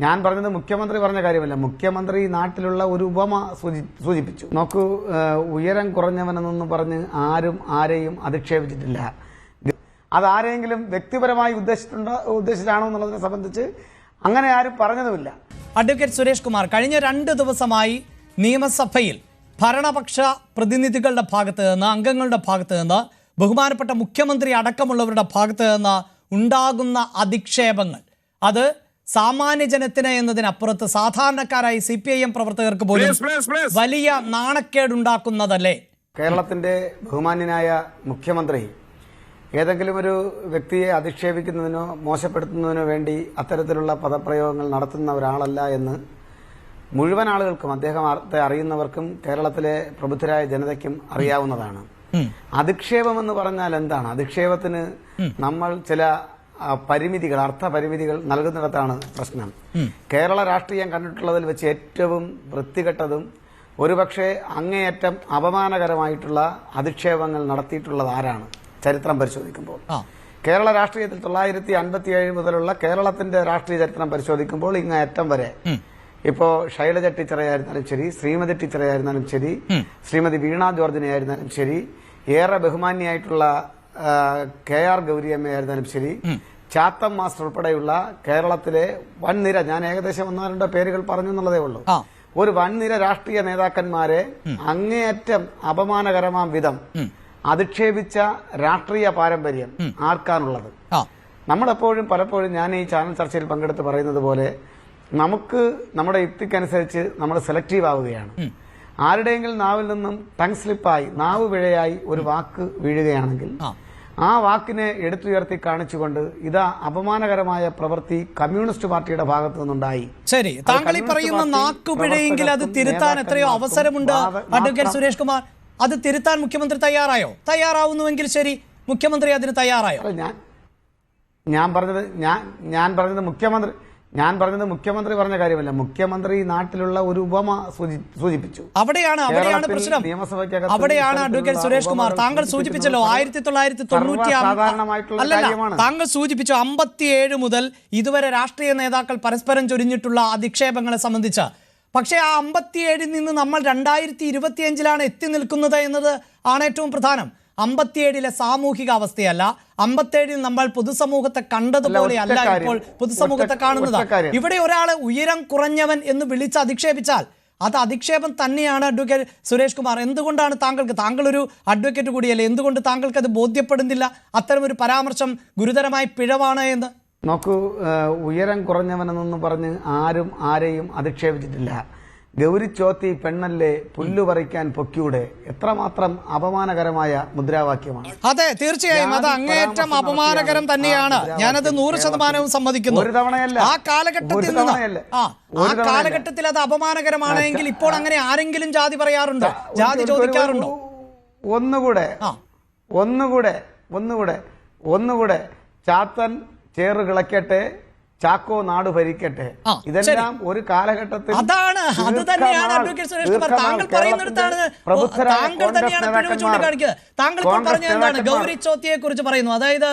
ഞാൻ പറഞ്ഞത് മുഖ്യമന്ത്രി പറഞ്ഞ കാര്യമല്ല. മുഖ്യമന്ത്രി നാട്ടിലുള്ള ഒരു ഉപമ സൂചി- സൂചിപ്പിച്ചു. നോക്കൂ ഉയരം കുറഞ്ഞവനെന്നൊന്ന് പറഞ്ഞ് ആരും ആരെയും അധിക്ഷേപിച്ചിട്ടില്ല. അതാരെങ്കിലും വ്യക്തിപരമായി ഉദ്ദേശിച്ചിട്ടുണ്ടോ ഉദ്ദേശിച്ചാണോ എന്നുള്ളതിനെ സംബന്ധിച്ച് അങ്ങനെ ആരും പറഞ്ഞതുമില്ല. അഡ്വക്കേറ്റ് സുരേഷ് കുമാർ കഴിഞ്ഞ രണ്ട് ദിവസമായി നിയമസഭയിൽ ഭരണപക്ഷ പ്രതിനിധികളുടെ ഭാഗത്ത് നിന്ന് അംഗങ്ങളുടെ ഭാഗത്ത് നിന്ന് ബഹുമാനപ്പെട്ട മുഖ്യമന്ത്രി അടക്കമുള്ളവരുടെ ഭാഗത്ത് നിന്ന് ഉണ്ടാകുന്ന അധിക്ഷേപങ്ങൾ. അത് സാമാന്യ ജനത്തിന് എന്നതിനപ്പുറത്ത് സാധാരണക്കാരായി സി പി ഐ എം പ്രവർത്തകർക്ക് പോലും വലിയ നാണക്കേടുണ്ടാക്കുന്നതല്ലേ? കേരളത്തിന്റെ ബഹുമാന്യനായ മുഖ്യമന്ത്രി ഏതെങ്കിലും ഒരു വ്യക്തിയെ അധിക്ഷേപിക്കുന്നതിനോ മോശപ്പെടുത്തുന്നതിനോ വേണ്ടി അത്തരത്തിലുള്ള പദപ്രയോഗങ്ങൾ നടത്തുന്ന ഒരാളല്ല എന്ന് മുഴുവൻ ആളുകൾക്കും അദ്ദേഹത്തെ അറിയുന്നവർക്കും കേരളത്തിലെ പ്രബുദ്ധരായ ജനതയ്ക്കും അറിയാവുന്നതാണ്. അധിക്ഷേപം എന്ന് പറഞ്ഞാൽ എന്താണ്? അധിക്ഷേപത്തിന് നമ്മൾ ചില പരിമിതികൾ അർത്ഥ പരിമിതികൾ നൽകുന്നിടത്താണ് പ്രശ്നം. കേരള രാഷ്ട്രീയം കണ്ടിട്ടുള്ളതിൽ വെച്ച് ഏറ്റവും വൃത്തികെട്ടതും ഒരുപക്ഷെ അങ്ങേയറ്റം അപമാനകരമായിട്ടുള്ള അധിക്ഷേപങ്ങൾ നടത്തിയിട്ടുള്ളത് ആരാണ്? ചരിത്രം പരിശോധിക്കുമ്പോൾ. കേരള രാഷ്ട്രീയത്തിൽ തൊള്ളായിരത്തി അൻപത്തിയേഴ് മുതലുള്ള കേരളത്തിന്റെ രാഷ്ട്രീയ ചരിത്രം പരിശോധിക്കുമ്പോൾ ഇങ്ങേയറ്റം വരെ. ഇപ്പോ ശൈലജ ടീച്ചറായിരുന്നാലും ശരി ശ്രീമതി ടീച്ചറായിരുന്നാലും ശരി ശ്രീമതി വീണ ജോർജിനെ ആയിരുന്നാലും ശരി ഏറെ ബഹുമാന്യായിട്ടുള്ള കെ ആർ ഗൗരിയമ്മയായിരുന്നാലും ശരി. ചാത്തം മാസ്റ്റർ ഉൾപ്പെടെയുള്ള കേരളത്തിലെ വൻനിര ഞാൻ ഏകദേശം ഒന്നോ രണ്ടോ പേരുകൾ പറഞ്ഞു എന്നുള്ളതേ ഉള്ളൂ. ഒരു വൻനിര രാഷ്ട്രീയ നേതാക്കന്മാരെ അങ്ങേയറ്റം അപമാനകരമാം വിധം അധിക്ഷേപിച്ച രാഷ്ട്രീയ പാരമ്പര്യം ആർക്കാനുള്ളത് നമ്മളെപ്പോഴും പലപ്പോഴും ഞാൻ ഈ ചാനൽ ചർച്ചയിൽ പങ്കെടുത്ത് പറയുന്നത് പോലെ നമുക്ക് നമ്മുടെ യുക്തിക്കനുസരിച്ച് നമ്മൾ സെലക്റ്റീവ് ആവുകയാണ്. ആരുടെയെങ്കിലും നാവിൽ നിന്നും ടങ് സ്ലിപ്പായി നാവ് പിഴയായി ഒരു വാക്ക് വീഴുകയാണെങ്കിൽ ആ. വാക്കിനെ എടുത്തുയർത്തി കാണിച്ചുകൊണ്ട് ഇതാ അപമാനകരമായ പ്രവൃത്തി കമ്മ്യൂണിസ്റ്റ് പാർട്ടിയുടെ ഭാഗത്തു നിന്നുണ്ടായി. ശരി താങ്കൾ ഈ പറയുന്ന നാക്കുപിഴയെങ്കിൽ അത് തിരുത്താൻ എത്രയോ അവസരമുണ്ട് അഡ്വക്കേറ്റ് സുരേഷ് കുമാർ. അത് തിരുത്താൻ മുഖ്യമന്ത്രി തയ്യാറായോ? തയ്യാറാവുന്നുവെങ്കിൽ ശരി മുഖ്യമന്ത്രി അതിന് തയ്യാറായോ? ഞാൻ ഞാൻ പറഞ്ഞത് ഞാൻ ഞാൻ പറഞ്ഞത് മുഖ്യമന്ത്രി ഞാൻ പറഞ്ഞത് മുഖ്യമന്ത്രി പറഞ്ഞ കാര്യമല്ല. മുഖ്യമന്ത്രി നാട്ടിലുള്ള ഒരു ഉപമ സൂചി- സൂചിപ്പിച്ചു. അവിടെയാണ് അവിടെയാണ് പ്രശ്നം. അവിടെയാണ് അഡ്വക്കേറ്റ് സുരേഷ് കുമാർ. താങ്കൾ സൂചിപ്പിച്ചല്ലോ ആയിരത്തി തൊള്ളായിരത്തി തൊണ്ണൂറ്റി അല്ലല്ല. താങ്കൾ സൂചിപ്പിച്ചു അമ്പത്തിയേഴ് മുതൽ ഇതുവരെ രാഷ്ട്രീയ നേതാക്കൾ പരസ്പരം ചൊരിഞ്ഞിട്ടുള്ള അധിക്ഷേപങ്ങളെ സംബന്ധിച്ച്. പക്ഷേ ആ അമ്പത്തിയേഴിൽ നിന്ന് നമ്മൾ രണ്ടായിരത്തി ഇരുപത്തിയഞ്ചിലാണ് എത്തി നിൽക്കുന്നത് എന്നത് ആണ് ഏറ്റവും പ്രധാനം. അമ്പത്തിയേഴിലെ സാമൂഹിക അവസ്ഥയല്ല അമ്പത്തേഴിൽ നമ്മൾ പൊതുസമൂഹത്തെ കണ്ടതുപോലെ അല്ല ഇപ്പോൾ പൊതുസമൂഹത്തെ കാണുന്നത്. ഇവിടെ ഒരാളെ ഉയരം കുറഞ്ഞവൻ എന്ന് വിളിച്ച് അധിക്ഷേപിച്ചാൽ അത് അധിക്ഷേപം തന്നെയാണ് അഡ്വക്കേറ്റ് സുരേഷ് കുമാർ. എന്തുകൊണ്ടാണ് താങ്കൾക്ക്? താങ്കൾ ഒരു അഡ്വക്കേറ്റ് കൂടിയല്ലേ? എന്തുകൊണ്ട് താങ്കൾക്ക് അത് ബോധ്യപ്പെടുന്നില്ല? അത്തരം ഒരു പരാമർശം ഗുരുതരമായ പിഴവാണ് എന്ന്. നോക്കൂ ഉയരം കുറഞ്ഞവനെന്നൊന്ന് പറഞ്ഞ് ആരും ആരെയും അധിക്ഷേപിച്ചിട്ടില്ല. ഗൗരിച്ചോത്തി പെണ്ണല്ലേ പുല്ലു പറിക്കാൻ പൊക്കിയൂടെ? എത്രമാത്രം അപമാനകരമായ മുദ്രാവാക്യമാണ്. അതെ തീർച്ചയായും അത് അങ്ങേറ്റം അപമാനകരം തന്നെയാണ്. ഞാനത് നൂറ് ശതമാനവും സമ്മതിക്കുന്നു. ഒരു തവണയല്ല. ആ കാലഘട്ടത്തിൽ നിന്ന് ആ. കാലഘട്ടത്തിൽ അത് അപമാനകരമാണെങ്കിൽ ഇപ്പോൾ അങ്ങനെ ആരെങ്കിലും ജാതി പറയാറുണ്ടോ? ജാതി ചോദിക്കാറുണ്ടോ? ഒന്നുകൂടെ. ഒന്നുകൂടെ ഒന്നുകൂടെ ഒന്നുകൂടെ ചാത്തൻ ചേറ് കിളക്കട്ടെ ചാക്കോ നാട് ഭരിക്കട്ടെ. ഇതെല്ലാം ഒരു കാലഘട്ടത്തിൽ അതാണ്. അത് തന്നെയാണ് അഡ്വക്കേറ്റ് സുരേഷ് കുമാർ. താങ്കൾ പറയുന്നിടത്താണ് താങ്കൾ തന്നെയാണ് ചൂണ്ടിക്കാണിക്കുന്നത് താങ്കൾ ഇപ്പോൾ പറഞ്ഞ എന്താണ്? ഗൗരി ചോത്തിയെ കുറിച്ച് പറയുന്നു. അതായത്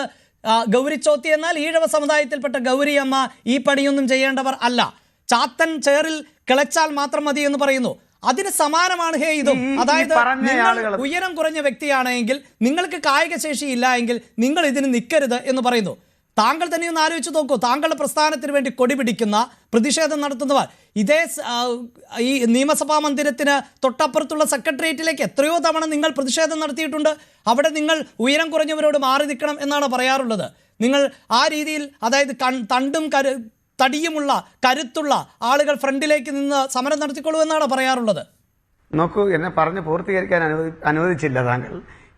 ഗൗരി ചോത്തി എന്നാൽ ഈഴവ സമുദായത്തിൽപ്പെട്ട ഗൗരി അമ്മ ഈ പണിയൊന്നും ചെയ്യേണ്ടവർ അല്ല. ചാത്തൻ ചേറിൽ കിളച്ചാൽ മാത്രം മതി എന്ന് പറയുന്നു. അതിന് സമാനമാണ് ഹേ ഇതും. അതായത് നിങ്ങൾ ഉയരം കുറഞ്ഞ വ്യക്തിയാണെങ്കിൽ നിങ്ങൾക്ക് കായിക ശേഷി ഇല്ല എങ്കിൽ നിങ്ങൾ ഇതിന് നിൽക്കരുത് എന്ന് പറയുന്നു. താങ്കൾ തന്നെ ഒന്ന് ആലോചിച്ച് നോക്കൂ. താങ്കളുടെ പ്രസ്ഥാനത്തിന് വേണ്ടി കൊടി പിടിക്കുന്ന പ്രതിഷേധം നടത്തുന്നവർ ഇതേ ഈ നിയമസഭാ മന്ദിരത്തിന് തൊട്ടപ്പുറത്തുള്ള സെക്രട്ടേറിയറ്റിലേക്ക് എത്രയോ തവണ നിങ്ങൾ പ്രതിഷേധം നടത്തിയിട്ടുണ്ട്. അവിടെ നിങ്ങൾ ഉയരം കുറഞ്ഞവരോട് മാറി നിൽക്കണം എന്നാണ് പറയാറുള്ളത്. നിങ്ങൾ ആ രീതിയിൽ അതായത് തണ്ടും കരു തടിയുമുള്ള കരുത്തുള്ള ആളുകൾ ഫ്രണ്ടിലേക്ക് നിന്ന് സമരം നടത്തിക്കൊള്ളൂ എന്നാണ് പറയാറുള്ളത്. നോക്കൂ എന്നെ പറഞ്ഞ് പൂർത്തീകരിക്കാൻ അനുവദി അനുവദിച്ചില്ല താങ്കൾ.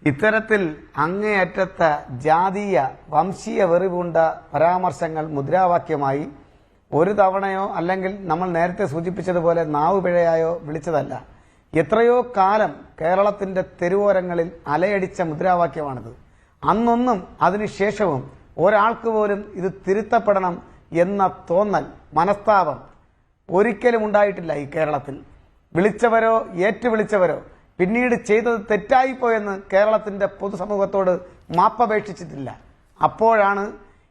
ഇത്തരത്തിൽ അങ്ങേയറ്റത്ത ജാതീയ വംശീയ വെറിവുണ്ട പരാമർശങ്ങൾ മുദ്രാവാക്യമായി ഒരു തവണയോ അല്ലെങ്കിൽ നമ്മൾ നേരത്തെ സൂചിപ്പിച്ചതുപോലെ നാവ് പിഴയായോ വിളിച്ചതല്ല. എത്രയോ കാലം കേരളത്തിന്റെ തെരുവോരങ്ങളിൽ അലയടിച്ച മുദ്രാവാക്യമാണിത്. അന്നൊന്നും അതിനുശേഷവും ഒരാൾക്ക് പോലും ഇത് തിരുത്തപ്പെടണം എന്ന തോന്നൽ മനസ്താപം ഒരിക്കലും ഉണ്ടായിട്ടില്ല ഈ കേരളത്തിൽ. വിളിച്ചവരോ ഏറ്റുവിളിച്ചവരോ പിന്നീട് ചെയ്തത് തെറ്റായിപ്പോയെന്ന് കേരളത്തിന്റെ പൊതുസമൂഹത്തോട് മാപ്പപേക്ഷിച്ചിട്ടില്ല അപ്പോഴാണ്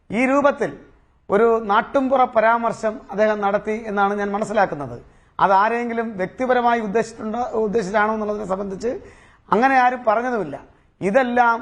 ഈ രൂപത്തിൽ ഒരു നാട്ടുംപുറ പരാമർശം അദ്ദേഹം നടത്തി എന്നാണ് ഞാൻ മനസ്സിലാക്കുന്നത് അത് ആരെങ്കിലും വ്യക്തിപരമായി ഉദ്ദേശിച്ചിട്ടുണ്ടോ ഉദ്ദേശിച്ചാണോ എന്നുള്ളതിനെ സംബന്ധിച്ച് അങ്ങനെ ആരും പറഞ്ഞതുമില്ല ഇതെല്ലാം.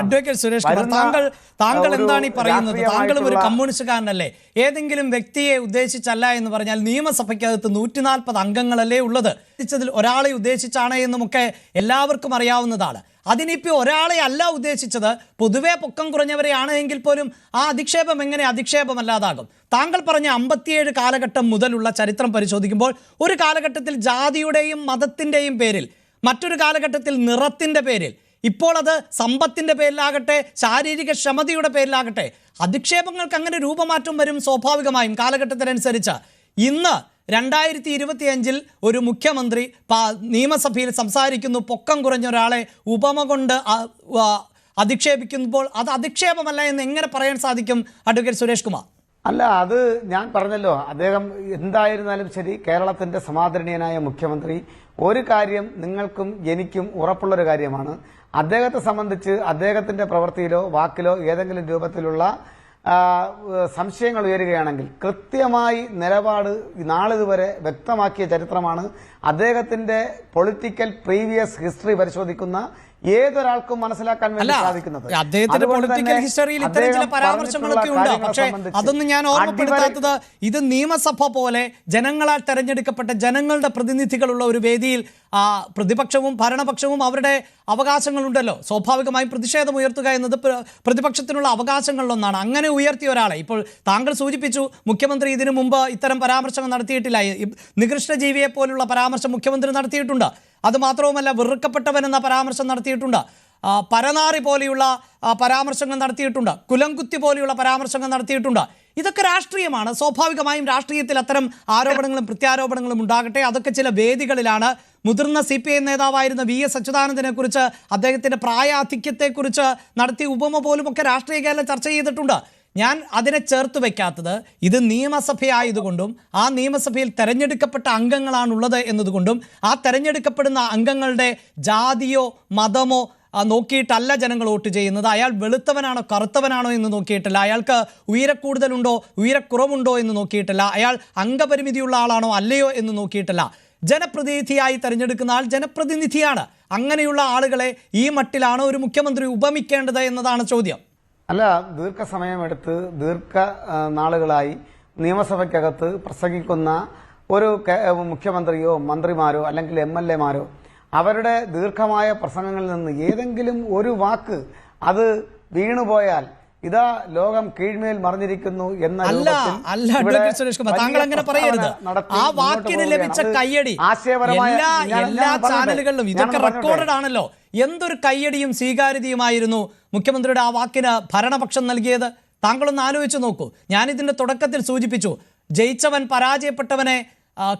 അഡ്വക്കേറ്റ് സുരേഷ് കുമാർ താങ്കൾ താങ്കൾ എന്താണ് ഈ പറയുന്നത്? താങ്കളും ഒരു കമ്മ്യൂണിസ്റ്റ് കമ്മ്യൂണിസ്റ്റുകാരനല്ലേ? ഏതെങ്കിലും വ്യക്തിയെ ഉദ്ദേശിച്ചല്ല എന്ന് പറഞ്ഞാൽ നിയമസഭയ്ക്കകത്ത് നൂറ്റി നാൽപ്പത് അംഗങ്ങളല്ലേ ഉള്ളത്? ഉദ്ദേശിച്ചതിൽ ഒരാളെ ഉദ്ദേശിച്ചാണ് എന്നുമൊക്കെ എല്ലാവർക്കും അറിയാവുന്നതാണ്. അതിനിപ്പോ ഒരാളെ അല്ല ഉദ്ദേശിച്ചത് പൊതുവെ പൊക്കം കുറഞ്ഞവരെയാണ് എങ്കിൽ പോലും ആ അധിക്ഷേപം എങ്ങനെ അധിക്ഷേപമല്ലാതാകും? താങ്കൾ പറഞ്ഞ അമ്പത്തിയേഴ് കാലഘട്ടം മുതലുള്ള ചരിത്രം പരിശോധിക്കുമ്പോൾ ഒരു കാലഘട്ടത്തിൽ ജാതിയുടെയും മതത്തിന്റെയും പേരിൽ മറ്റൊരു കാലഘട്ടത്തിൽ നിറത്തിന്റെ പേരിൽ ഇപ്പോൾ അത് സമ്പത്തിന്റെ പേരിലാകട്ടെ ശാരീരിക ക്ഷമതയുടെ പേരിലാകട്ടെ അധിക്ഷേപങ്ങൾക്ക് അങ്ങനെ രൂപമാറ്റം വരും സ്വാഭാവികമായും കാലഘട്ടത്തിനനുസരിച്ച്. ഇന്ന് രണ്ടായിരത്തി ഇരുപത്തിയഞ്ചിൽ ഒരു മുഖ്യമന്ത്രി നിയമസഭയിൽ സംസാരിക്കുന്നു പൊക്കം കുറഞ്ഞ ഒരാളെ ഉപമ കൊണ്ട് അധിക്ഷേപിക്കുമ്പോൾ അത് അധിക്ഷേപമല്ല എന്ന് എങ്ങനെ പറയാൻ സാധിക്കും അഡ്വക്കേറ്റ് സുരേഷ് കുമാർ? അല്ല അത് ഞാൻ പറഞ്ഞല്ലോ അദ്ദേഹം എന്തായിരുന്നാലും ശരി കേരളത്തിന്റെ സമാദരണീയനായ മുഖ്യമന്ത്രി ഒരു കാര്യം നിങ്ങൾക്കും എനിക്കും ഉറപ്പുള്ളൊരു കാര്യമാണ്. അദ്ദേഹത്തെ സംബന്ധിച്ച് അദ്ദേഹത്തിന്റെ പ്രവൃത്തിയിലോ വാക്കിലോ ഏതെങ്കിലും രൂപത്തിലുള്ള സംശയങ്ങൾ ഉയരുകയാണെങ്കിൽ കൃത്യമായി നിലപാട് നാളിതുവരെ വ്യക്തമാക്കിയ ചരിത്രമാണ് അദ്ദേഹത്തിന്റെ പൊളിറ്റിക്കൽ പ്രീവിയസ് ഹിസ്റ്ററി പരിശോധിക്കുന്ന ഏതൊരാൾക്കും മനസ്സിലാക്കാൻ വേണ്ടി സാധിക്കുന്നത്. അദ്ദേഹത്തിന്റെ പൊളിറ്റിക്കൽ ഹിസ്റ്ററിയിൽ ഇത്തരം ചില പരാമർശങ്ങളൊക്കെ ഉണ്ട്. പക്ഷെ അതൊന്നും ഞാൻ ഓർമ്മപ്പെടുത്താത്തത് ഇത് നിയമസഭ പോലെ ജനങ്ങളാൽ തെരഞ്ഞെടുക്കപ്പെട്ട ജനങ്ങളുടെ പ്രതിനിധികളുള്ള ഒരു വേദിയിൽ പ്രതിപക്ഷവും ഭരണപക്ഷവും അവരുടെ അവകാശങ്ങളുണ്ടല്ലോ. സ്വാഭാവികമായും പ്രതിഷേധം ഉയർത്തുക എന്നത് പ്ര- പ്രതിപക്ഷത്തിനുള്ള അവകാശങ്ങളിലൊന്നാണ്. അങ്ങനെ ഉയർത്തിയ ഒരാളെ ഇപ്പോൾ താങ്കൾ സൂചിപ്പിച്ചു മുഖ്യമന്ത്രി ഇതിനു മുമ്പ് ഇത്തരം പരാമർശങ്ങൾ നടത്തിയിട്ടില്ല. നികൃഷ്ടജീവിയെ പോലുള്ള പരാമർശം മുഖ്യമന്ത്രി നടത്തിയിട്ടുണ്ട്. അതുമാത്രവുമല്ല വെറുക്കപ്പെട്ടവൻ എന്ന പരാമർശം നടത്തിയിട്ടുണ്ട്. ആ, പരനാറി പോലെയുള്ള ആ, പരാമർശങ്ങൾ നടത്തിയിട്ടുണ്ട്. കുലംകുത്തി പോലെയുള്ള പരാമർശങ്ങൾ നടത്തിയിട്ടുണ്ട്. ഇതൊക്കെ രാഷ്ട്രീയമാണ്. സ്വാഭാവികമായും രാഷ്ട്രീയത്തിൽ അത്തരം ആരോപണങ്ങളും പ്രത്യാരോപണങ്ങളും ഉണ്ടാകട്ടെ. അതൊക്കെ ചില വേദികളിലാണ്. മുതിർന്ന സി പി ഐ നേതാവായിരുന്ന വി എസ് അച്യുതാനന്ദനെ കുറിച്ച് അദ്ദേഹത്തിന്റെ പ്രായാധിക്യത്തെക്കുറിച്ച് നടത്തിയ ഉപമ പോലും ഒക്കെ രാഷ്ട്രീയ കേരളം ചർച്ച ചെയ്തിട്ടുണ്ട്. ഞാൻ അതിനെ ചേർത്ത് വെക്കാത്തത് ഇത് നിയമസഭയായതുകൊണ്ടും ആ നിയമസഭയിൽ തെരഞ്ഞെടുക്കപ്പെട്ട അംഗങ്ങളാണുള്ളത് എന്നതുകൊണ്ടും ആ തെരഞ്ഞെടുക്കപ്പെടുന്ന അംഗങ്ങളുടെ ജാതിയോ മതമോ നോക്കിയിട്ടല്ല ജനങ്ങൾ വോട്ട് ചെയ്യുന്നത്. അയാൾ വെളുത്തവനാണോ കറുത്തവനാണോ എന്ന് നോക്കിയിട്ടില്ല. അയാൾക്ക് ഉയരക്കൂടുതലുണ്ടോ ഉയരക്കുറവുണ്ടോ എന്ന് നോക്കിയിട്ടില്ല. അയാൾ അംഗപരിമിതിയുള്ള ആളാണോ അല്ലയോ എന്ന് നോക്കിയിട്ടില്ല. ജനപ്രതിനിധിയായി തെരഞ്ഞെടുക്കുന്ന ആൾ ജനപ്രതിനിധിയാണ്. അങ്ങനെയുള്ള ആളുകളെ ഈ മട്ടിലാണ് ഒരു മുഖ്യമന്ത്രി ഉപമിക്കേണ്ടത് എന്നതാണ് ചോദ്യം. അല്ല ദീർഘസമയമെടുത്ത് ദീർഘ നാളുകളായി നിയമസഭയ്ക്കകത്ത് പ്രസംഗിക്കുന്ന ഒരു മുഖ്യമന്ത്രിയോ മന്ത്രിമാരോ അല്ലെങ്കിൽ എം എൽ എമാരോ അവരുടെ ദീർഘമായ പ്രസംഗങ്ങളിൽ നിന്ന് ഏതെങ്കിലും ഒരു വാക്ക് അത് വീണുപോയാൽ ഇതാ ലോകം കീഴ്മേൽ മറിഞ്ഞിരിക്കുന്നു എന്ന അല്ല അല്ല ഇവിടെ അഡ്വക്കേറ്റ് സുരേഷ് കുമാർ താങ്കൾ അങ്ങനെ പറയരുത്. ആ വാക്കിന് ലഭിച്ച കയ്യടി ആശയപരമായ എല്ലാ എല്ലാ ചാനലുകളിലും ഇതൊക്കെ. റെക്കോർഡഡ് ആണല്ലോ. എന്തൊരു കയ്യടിയും സ്വീകാര്യതയുമായിരുന്നു മുഖ്യമന്ത്രിയുടെ ആ വാക്കിന് ഭരണപക്ഷം നൽകിയത്? താങ്കളൊന്ന് ആലോചിച്ചു നോക്കൂ. ഞാനിതിന്റെ തുടക്കത്തിൽ സൂചിപ്പിച്ചു. ജയിച്ചവൻ പരാജയപ്പെട്ടവനെ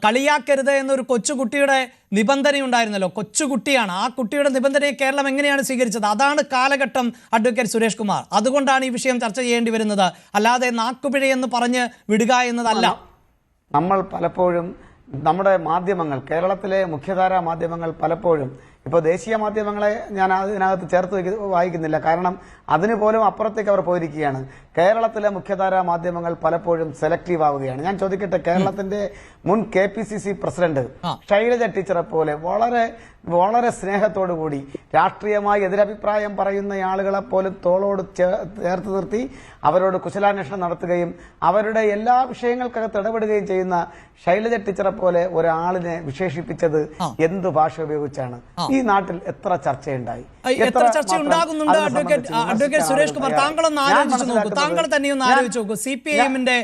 കളിയാക്കരുത് എന്നൊരു കൊച്ചുകുട്ടിയുടെ നിബന്ധനയുണ്ടായിരുന്നല്ലോ. കൊച്ചുകുട്ടിയാണ്. ആ കുട്ടിയുടെ നിബന്ധനയെ കേരളം എങ്ങനെയാണ് സ്വീകരിച്ചത്? അതാണ് കാലഘട്ടം അഡ്വക്കേറ്റ് സുരേഷ് കുമാർ. അതുകൊണ്ടാണ് ഈ വിഷയം ചർച്ച ചെയ്യേണ്ടി വരുന്നത്. അല്ലാതെ നാക്കുപിഴയെന്ന് പറഞ്ഞ് വിടുക എന്നതല്ല. നമ്മൾ പലപ്പോഴും നമ്മുടെ മാധ്യമങ്ങൾ കേരളത്തിലെ മുഖ്യധാരാ മാധ്യമങ്ങൾ പലപ്പോഴും ഇപ്പോൾ ദേശീയ മാധ്യമങ്ങളെ ഞാൻ അതിനകത്ത് ചേർത്ത് വയ്ക്ക- വായിക്കുന്നില്ല. കാരണം അതിന് പോലും അപ്പുറത്തേക്ക് അവർ പോയിരിക്കുകയാണ്. കേരളത്തിലെ മുഖ്യധാരാ മാധ്യമങ്ങൾ പലപ്പോഴും സെലക്റ്റീവ് ആവുകയാണ്. ഞാൻ ചോദിക്കട്ടെ കേരളത്തിന്റെ മുൻ K P C C president Shailaja ടീച്ചറെ പോലെ വളരെ വളരെ സ്നേഹത്തോടു കൂടി രാഷ്ട്രീയമായി എതിരഭിപ്രായം പറയുന്ന ആളുകളെ പോലും തോളോട് ചേർത്ത് നിർത്തി അവരോട് കുശലാന്വേഷണം നടത്തുകയും അവരുടെ എല്ലാ വിഷയങ്ങൾക്കകത്ത് ഇടപെടുകയും ചെയ്യുന്ന ശൈലജ ടീച്ചറെ പോലെ ഒരാളിനെ വിശേഷിപ്പിച്ചത് എന്ത് ഭാഷ ഉപയോഗിച്ചാണ്? ഈ നാട്ടിൽ എത്ര ചർച്ചയുണ്ടായി? എത്ര ചർച്ച ഉണ്ടാകുന്നുണ്ട്? അഡ്വക്കേറ്റ് അഡ്വക്കേറ്റ് സുരേഷ് കുമാർ താങ്കൾ ഒന്ന് ആലോചിച്ചു നോക്കൂ. താങ്കൾ തന്നെ ഒന്ന് ആലോചിച്ചു നോക്കൂ. സി പി എമ്മിന്റെ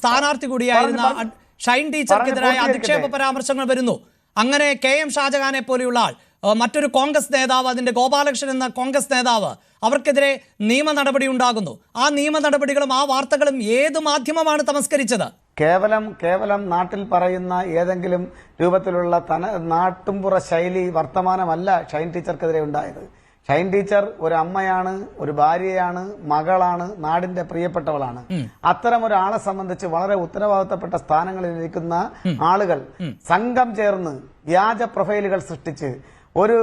സ്ഥാനാർത്ഥി കൂടിയായിരുന്ന ഷൈൻ ടീച്ചർക്കെതിരായ അധിക്ഷേപ പരാമർശങ്ങൾ വരുന്നു. അങ്ങനെ കെ എം ഷാജഹാനെ പോലെയുള്ള ആൾ മറ്റൊരു കോൺഗ്രസ് നേതാവ് അതിന്റെ ഗോപാലകൃഷ്ണൻ എന്ന കോൺഗ്രസ് നേതാവ് അവർക്കെതിരെ നിയമ നടപടി ഉണ്ടാകുന്നു. ആ നിയമ നടപടികളും ആ വാർത്തകളും ഏത് മാധ്യമമാണ് തമസ്കരിച്ചത്? കേവലം കേവലം നാട്ടിൽ പറയുന്ന ഏതെങ്കിലും രൂപത്തിലുള്ള തന നാട്ടുംപുറ ശൈലി വർത്തമാനമല്ല ഷൈൻ ടീച്ചർക്കെതിരെ ഉണ്ടായത്. ഷൈൻ ടീച്ചർ ഒരു അമ്മയാണ് ഒരു ഭാര്യയാണ് മകളാണ് നാടിന്റെ പ്രിയപ്പെട്ടവളാണ്. അത്തരം ഒരാളെ സംബന്ധിച്ച് വളരെ ഉത്തരവാദിത്തപ്പെട്ട സ്ഥാനങ്ങളിൽ ഇരിക്കുന്ന ആളുകൾ സംഘം ചേർന്ന് വ്യാജ പ്രൊഫൈലുകൾ സൃഷ്ടിച്ച് ഒരു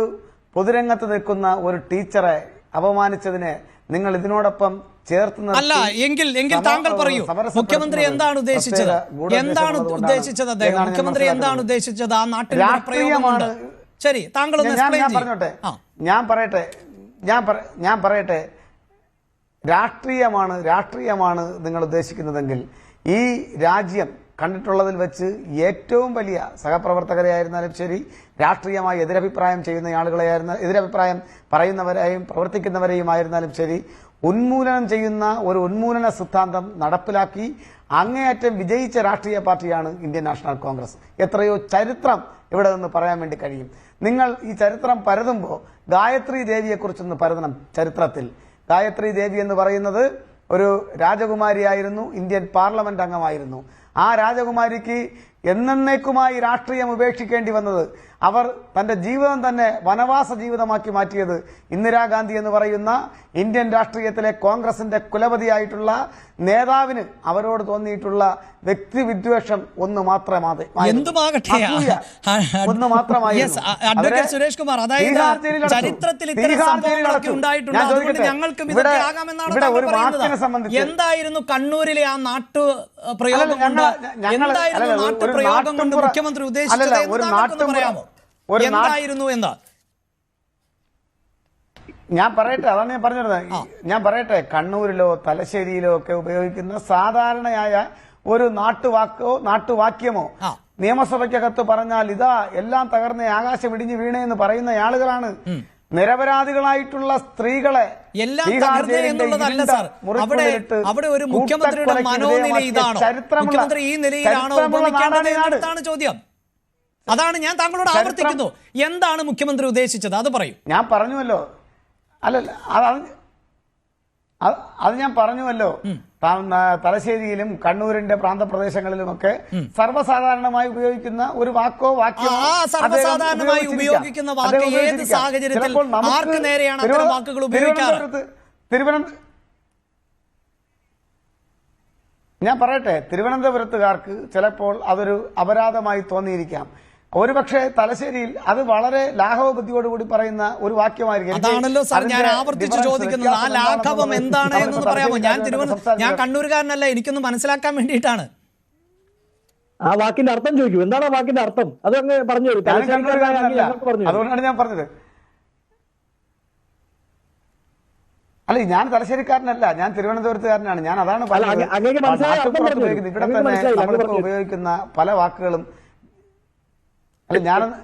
പൊതുരംഗത്ത് നിൽക്കുന്ന ഒരു ടീച്ചറെ അപമാനിച്ചതിനെ നിങ്ങൾ ഇതിനോടൊപ്പം ചേർത്ത് അല്ല എങ്കിൽ എങ്കിൽ താങ്കൾ പറയൂ മുഖ്യമന്ത്രി എന്താണ് ഉദ്ദേശിച്ചത്? എന്താണ് ഉദ്ദേശിച്ചത് അദ്ദേഹം? മുഖ്യമന്ത്രി എന്താണ് ഉദ്ദേശിച്ചത്? ആ നാട്ടിൽ ശരി താങ്കൾ ഞാൻ. പറഞ്ഞോട്ടെ? ഞാൻ പറയട്ടെ? ഞാൻ പറ- ഞാൻ പറയട്ടെ? രാഷ്ട്രീയമാണ് രാഷ്ട്രീയമാണ് നിങ്ങൾ ഉദ്ദേശിക്കുന്നതെങ്കിൽ ഈ രാജ്യം കണ്ടിട്ടുള്ളതിൽ വെച്ച് ഏറ്റവും വലിയ സഹപ്രവർത്തകരെയായിരുന്നാലും ശരി രാഷ്ട്രീയമായി എതിരഭിപ്രായം ചെയ്യുന്ന ആളുകളെയായിരുന്ന എതിരഭിപ്രായം പറയുന്നവരെയും പ്രവർത്തിക്കുന്നവരെയും ആയിരുന്നാലും ശരി ഉന്മൂലനം ചെയ്യുന്ന ഒരു ഉന്മൂലന സിദ്ധാന്തം നടപ്പിലാക്കി അങ്ങേയറ്റം വിജയിച്ച രാഷ്ട്രീയ പാർട്ടിയാണ് ഇന്ത്യൻ നാഷണൽ കോൺഗ്രസ്. എത്രയോ ചരിത്രം ഇവിടെ നിന്ന് പറയാൻ വേണ്ടി കഴിയും. നിങ്ങൾ ഈ ചരിത്രം പരതുമ്പോൾ ഗായത്രി ദേവിയെക്കുറിച്ചൊന്ന് പരതണം ചരിത്രത്തിൽ. ഗായത്രി ദേവി എന്ന് പറയുന്നത് ഒരു രാജകുമാരിയായിരുന്നു ഇന്ത്യൻ പാർലമെന്റ് അംഗമായിരുന്നു. ആ രാജകുമാരിക്ക് എന്നേക്കുമായി രാഷ്ട്രീയം ഉപേക്ഷിക്കേണ്ടി വന്നത് അവർ തന്റെ ജീവിതം തന്നെ വനവാസ ജീവിതമാക്കി മാറ്റിയത് ഇന്ദിരാഗാന്ധി എന്ന് പറയുന്ന ഇന്ത്യൻ രാഷ്ട്രീയത്തിലെ കോൺഗ്രസിന്റെ കുലപതിയായിട്ടുള്ള നേതാവിന് അവരോട് തോന്നിയിട്ടുള്ള വ്യക്തി വിദ്വേഷം ഒന്ന് മാത്രമാണ് ഒന്ന് മാത്രമായി സുരേഷ് കുമാർ അതായത്. ചരിത്രത്തിൽ ഒരു വാക്കിനെ സംബന്ധിച്ച് എന്തായിരുന്നു കണ്ണൂരിലെ ആ നാട്ടു പ്രയോഗം എന്തായിരുന്നു പ്രയോഗം കൊണ്ട് മുഖ്യമന്ത്രി ഉദ്ദേശിച്ചത് പറയാമോ? എന്തായിരുന്നു എന്ന്? ഞാൻ പറയട്ടെ അതാണ് ഞാൻ പറഞ്ഞത് ഞാൻ പറയട്ടെ കണ്ണൂരിലോ തലശ്ശേരിയിലോ ഒക്കെ ഉപയോഗിക്കുന്ന സാധാരണയായ ഒരു നാട്ടുവാക്കോ നാട്ടുവാക്യമോ നിയമസഭയ്ക്കകത്ത് പറഞ്ഞാൽ ഇതാ എല്ലാം തകർന്ന് ആകാശം ഇടിഞ്ഞു വീണേന്ന് പറയുന്ന ആളുകളാണ്. നിരപരാധികളായിട്ടുള്ള സ്ത്രീകളെ എല്ലാം തകർന്നു എന്നുള്ളതല്ല സാർ. അവിടെ അവിടെ ഒരു മുഖ്യമന്ത്രിയുടെ മനോനില ഇതാണോ? മുഖ്യമന്ത്രി ഈ നിലയിലാണോ ഉപമിക്കേണ്ടത്. എന്നതാണ് ചോദ്യം. അതാണ് ഞാൻ താങ്കളോട് ആവർത്തിക്കുന്നു. എന്താണ് മുഖ്യമന്ത്രി ഉദ്ദേശിച്ചത്? അത് പറയൂ. ഞാൻ പറഞ്ഞുവല്ലോ. അല്ലല്ല അത് അത് ഞാൻ പറഞ്ഞുവല്ലോ. തലശ്ശേരിയിലും കണ്ണൂരിന്റെ പ്രാന്തപ്രദേശങ്ങളിലുമൊക്കെ സർവസാധാരണമായി ഉപയോഗിക്കുന്ന ഒരു വാക്കോ വാക്യമോ ആ സർവസാധാരണമായി ഉപയോഗിക്കുന്ന വാക്ക് ഏത് സാഹചര്യത്തിൽ ആർക്ക് നേരെയാണ് അത്തരം വാക്കുകൾ ഉപയോഗിക്കാറ്? തിരുവനന്തപുരത്ത് തിരുവനന്ത ഞാൻ പറയട്ടെ തിരുവനന്തപുരത്തുകാർക്ക് ചിലപ്പോൾ അതൊരു അപരാധമായി തോന്നിയിരിക്കാം. ഒരുപക്ഷെ തലശ്ശേരിയിൽ അത് വളരെ ലാഘവ ബുദ്ധിയോടുകൂടി പറയുന്ന ഒരു വാക്യമായിരിക്കും. അതാണല്ലോ സാർ ഞാൻ ആവർത്തിച്ച് ചോദിക്കുന്നത് ആ ലാഘവം എന്താണ് എന്നൊന്ന് പറയാമോ? ഞാൻ തിരുവനന്തപുരം ഞാൻ കണ്ണൂരുകാരനല്ല എനിക്കൊന്ന് മനസ്സിലാക്കാൻ വേണ്ടിയിട്ടാണ്. ആ വാക്കിന്റെ അർത്ഥം ചോദിക്കൂ. എന്താണ് ആ വാക്കിന്റെ അർത്ഥം? അത് അങ്ങ് പറഞ്ഞു. അതുകൊണ്ടാണ് ഞാൻ പറഞ്ഞത്. അല്ല ഞാൻ തലശ്ശേരിക്കാരനല്ല. ഞാൻ തിരുവനന്തപുരത്തുകാരനാണ്. ഞാൻ അതാണ് ഇവിടെ തന്നെ നമ്മളിപ്പോ ഉപയോഗിക്കുന്ന പല വാക്കുകളും അല്ല ഞാനൊന്ന്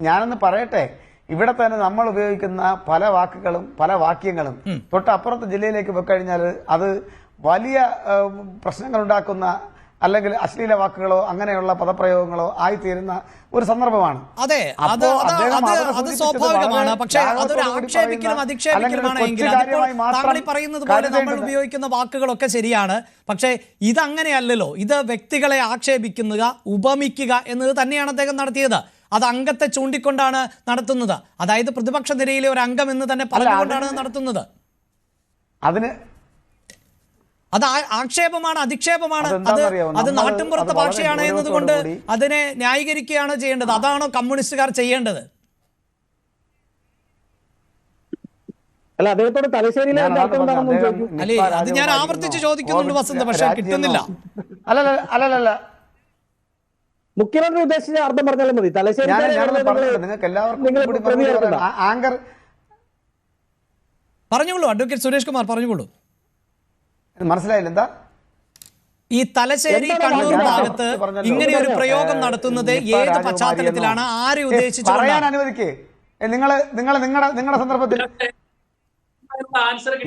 ഞാനൊന്ന് പറയട്ടെ. ഇവിടെ തന്നെ നമ്മൾ ഉപയോഗിക്കുന്ന പല വാക്കുകളും പല വാക്യങ്ങളും തൊട്ടപ്പുറത്തെ ജില്ലയിലേക്ക് പോയി കഴിഞ്ഞാൽ അത് വലിയ പ്രശ്നങ്ങൾ ഉണ്ടാക്കുന്ന അല്ലെങ്കിൽ അശ്ലീല വാക്കുകളോ അങ്ങനെയുള്ള പദപ്രയോഗങ്ങളോ ആയിത്തീരുന്ന ഒരു സന്ദർഭമാണ്. അതെ അത് സ്വാഭാവികമാണ്. പക്ഷേ അതൊരു ആക്ഷേപിക്കലും അധിക്ഷേപിക്കലുമാണെങ്കിൽ താങ്കൾ പറയുന്നത് പോലെ നമ്മൾ. ഉപയോഗിക്കുന്ന വാക്കുകളൊക്കെ ശരിയാണ്. പക്ഷേ ഇതങ്ങനെയല്ലല്ലോ. ഇത് വ്യക്തികളെ ആക്ഷേപിക്കുക ഉപമിക്കുക എന്നത് തന്നെയാണ് അദ്ദേഹം നടത്തിയത്. അത് അംഗത്തെ ചൂണ്ടിക്കൊണ്ടാണ് നടത്തുന്നത്. അതായത് പ്രതിപക്ഷ നിരയിലെ ഒരു അംഗം എന്ന് തന്നെ പറഞ്ഞുകൊണ്ടാണ് നടത്തുന്നത്. അതിന് അത് ആക്ഷേപമാണ് അധിക്ഷേപമാണ്. അത്? അത് നാട്ടിൻപുറത്തെ ഭാഷയാണ് എന്നതുകൊണ്ട് അതിനെ ന്യായീകരിക്കുകയാണ് ചെയ്യേണ്ടത്. അതാണോ കമ്മ്യൂണിസ്റ്റുകാർ ചെയ്യേണ്ടത്? അല്ല അദ്ദേഹത്തോട് തലശ്ശേരിയിലെ അല്ലേ, അത് ഞാൻ ആവർത്തിച്ച് ചോദിക്കുന്നുണ്ട് വസന്ത്, പക്ഷേ കിട്ടുന്നില്ല. അല്ലല്ല അല്ലല്ല മുഖ്യമന്ത്രി ഉദ്ദേശിച്ച അർത്ഥം പറഞ്ഞാലും മതി. തലശ്ശേരി നിങ്ങൾക്ക് എല്ലാവർക്കും ആങ്കർ പറഞ്ഞോളൂ അഡ്വക്കേറ്റ് സുരേഷ് കുമാർ പറഞ്ഞോളൂ മനസ്സിലായില്ല. എന്താ? ഈ തലശ്ശേരി കണ്ണൂർ ഭാഗത്ത് ഇങ്ങനെ ഒരു പ്രയോഗം നടത്തുന്നത് ഏത് പശ്ചാത്തലത്തിലാണ്? ആരെ ഉദ്ദേശിച്ചു പറയാൻ അനുവദിക്കേ. നിങ്ങൾ നിങ്ങൾ നിങ്ങളുടെ നിങ്ങളുടെ സന്ദർഭത്തിൽ.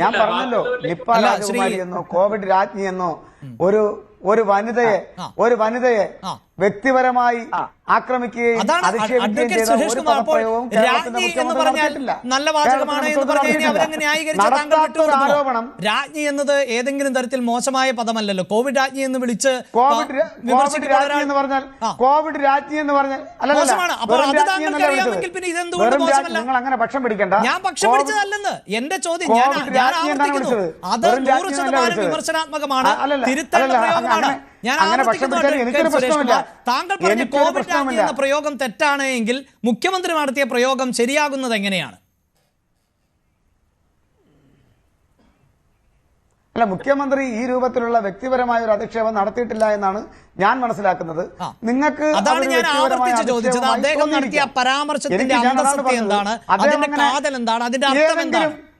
ഞാൻ പറഞ്ഞല്ലോ നിപ്പ രാജകുമാരി എന്നോ കോവിഡ് രാജ്ഞി എന്നോ ഒരു ഒരു വനിതയെ ഒരു വനിതയെ. വ്യക്തിപരമായി ആക്രമിക്കുകയും. നല്ല വാചകമാണ് എന്ന് ആരോപണം. രാജ്ഞി എന്നത് ഏതെങ്കിലും തരത്തിൽ മോശമായ പദമല്ലല്ലോ. കോവിഡ് രാജ്ഞി എന്ന് വിളിച്ച് കോവിഡ് രാജ്ഞി എന്ന് പറഞ്ഞാൽ കോവിഡ് രാജ്ഞി എന്ന് പറഞ്ഞാൽ മോശമാണ്. അപ്പോൾ വെറും അത് രാജ്ഞി താങ്കൾക്ക് അറിയാമെങ്കിൽ പിന്നെ ഇതെന്തുകൊണ്ട് മോശമല്ല? നിങ്ങൾ അങ്ങനെ പക്ഷം പിടിക്കണ്ട. ഞാൻ പക്ഷം പിടിച്ചതല്ലെന്ന്. എന്റെ ചോദ്യം ഞാൻ ആവർത്തിക്കുന്നു. അത് നൂറ് ശതമാനം വിമർശനാത്മകമാണ്. അല്ലല്ല, പ്രയോഗമാണ്. അങ്ങനെ- പക്ഷം പിടിച്ചാൽ എനിക്കൊരു പ്രശ്നമില്ല. താങ്കൾ പറഞ്ഞ കോവിഡ് എന്ന പ്രയോഗം തെറ്റാണ് എങ്കിൽ മുഖ്യമന്ത്രി നടത്തിയ പ്രയോഗം ശരിയാകുന്നത് എങ്ങനെയാണ്? അല്ല മുഖ്യമന്ത്രി ഈ രൂപത്തിലുള്ള വ്യക്തിപരമായ ഒരു അധിക്ഷേപം നടത്തിയിട്ടില്ല എന്നാണ് ഞാൻ മനസ്സിലാക്കുന്നത്. നിങ്ങൾക്ക് അതാണ് ഞാൻ ആവർത്തിച്ച് ചോദിച്ചത്. അദ്ദേഹം നടത്തിയ പരാമർശത്തിന്റെ. എന്താണ്? അതിന്റെ കാതൽ എന്താണ്? അതിന്റെ അർത്ഥം എന്താണ്?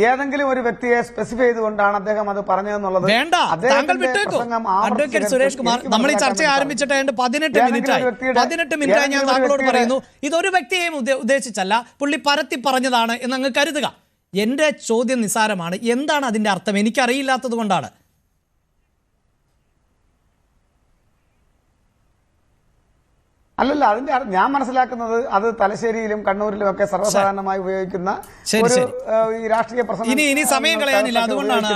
ഏതെങ്കിലും ഒരു വ്യക്തിയെ സ്പെസിഫൈ ചെയ്തുകൊണ്ടാണ് അദ്ദേഹം അത് പറഞ്ഞതെന്നുള്ളത് വേണ്ട. താങ്കൾ വിട്ടേക്കോ. അഡ്വക്കേറ്റ് സുരേഷ് കുമാർ നമ്മൾ ഈ ചർച്ച ആരംഭിച്ചിട്ട് ഏതാണ്ട് പതിനെട്ട് മിനിറ്റ് മിനിറ്റായി. പതിനെട്ട് മിനിറ്റായി ഞാൻ താങ്കളോട് പറയുന്നു. ഇതൊരു വ്യക്തിയെയും ഉദ്ദേ- ഉദ്ദേശിച്ചല്ല. പുള്ളി പരത്തി പറഞ്ഞതാണ് എന്ന് അങ്ങ് കരുതുക. എന്റെ ചോദ്യം നിസാരമാണ് എന്താണ് അതിന്റെ അർത്ഥം? എനിക്കറിയില്ലാത്തത് കൊണ്ടാണ്. അല്ലല്ല അതിന്റെ ഞാൻ മനസ്സിലാക്കുന്നത് അത് തലശ്ശേരിയിലും കണ്ണൂരിലും ഒക്കെ സർവസാധാരണമായി ഉപയോഗിക്കുന്ന ഒരു ഈ രാഷ്ട്രീയ പ്രസംഗം ഇനി ഇനി സമയം കളയാനില്ല. അതുകൊണ്ടാണ്